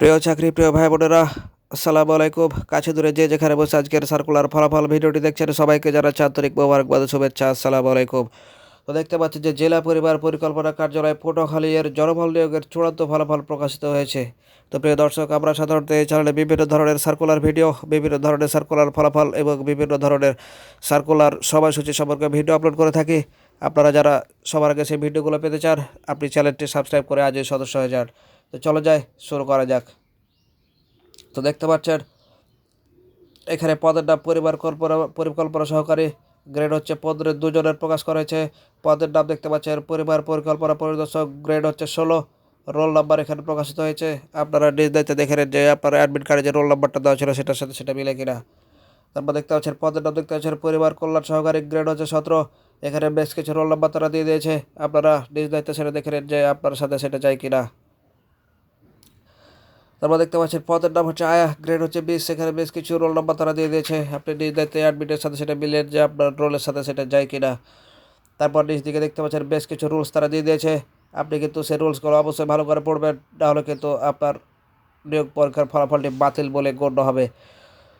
প্রিয় চাকরি, প্রিয় ভাই বোনেরা, আসসালামু আলাইকুম। কাছে দূরে যে যেখানে বসে আজকের সার্কুলার ফলাফল ভিডিওটি দেখছেন, সবাইকে জানাচ্ছি আন্তরিক মোবারকবাদ, শুভেচ্ছা, আসসালামু আলাইকুম। তো দেখতে পাচ্ছি যে জেলা পরিবার পরিকল্পনা কার্যালয় পটুয়াখালী এর জনবল নিয়োগের চূড়ান্ত ফলাফল প্রকাশিত হয়েছে। তো প্রিয় দর্শক, আমরা সাধারণত এই চ্যানেলে বিভিন্ন ধরনের সার্কুলার ভিডিও বিভিন্ন ধরনের সার্কুলার ফলাফল এবং বিভিন্ন ধরনের সার্কুলার সময়সূচি সম্পর্কে ভিডিও আপলোড করে থাকি। আপনারা যারা সবার আগে সেই ভিডিওগুলো পেতে চান, আপনি চ্যানেলটি সাবস্ক্রাইব করে আজই সদস্য হয়ে যান। তো চলো যাই, শুরু করা যাক। তো দেখতে পাচ্ছেন, এখানে পদের নাম পরিবার কল্পনা, পরিকল্পনা সহকারী গ্রেড হচ্ছে পদের দুজনের প্রকাশ করা হয়েছে। পদের নাম দেখতে পাচ্ছেন, পরিবার পরিকল্পনা পরিদর্শক, গ্রেড হচ্ছে ষোলো। রোল নাম্বার এখানে প্রকাশিত হয়েছে। আপনারা নিজ দায়িত্বে দেখে যে আপনার অ্যাডমিট কার্ডে যে রোল নাম্বারটা দেওয়া ছিল সেটার সাথে সেটা মিলে কিনা। তারপর দেখতে পাচ্ছেন পদের দেখতে পাচ্ছেন পরিবার কল্যাণ সহকারী গ্রেড হচ্ছে সতেরো। এখানে বেশ কিছু রোল নাম্বার তারা দিয়ে দিয়েছে। আপনারা নিজ দায়িত্ব সেটা দেখে নেন যে আপনার সাথে সেটা যায় কিনা। তারপর দেখতে পাচ্ছেন পদের নাম হচ্ছে আয়া গ্রেড হচ্ছে বিশ। সেখানে বেশ কিছু রোল নাম্বার তারা দিয়ে দিয়েছে। আপনি নিজ দায়িত্বে অ্যাডমিটের সাথে সেটা মিলেন যে আপনার রোলের সাথে সেটা যায় কিনা। তারপর নিজ দিকে দেখতে পাচ্ছেন বেশ কিছু রুলস তারা দিয়ে দিয়েছে। আপনি কিন্তু সেই রুলসগুলো অবশ্যই ভালো করে পড়বেন। নাহলে কিন্তু আপনার নিয়োগ পরীক্ষার ফলাফলটি বাতিল বলে গণ্য হবে।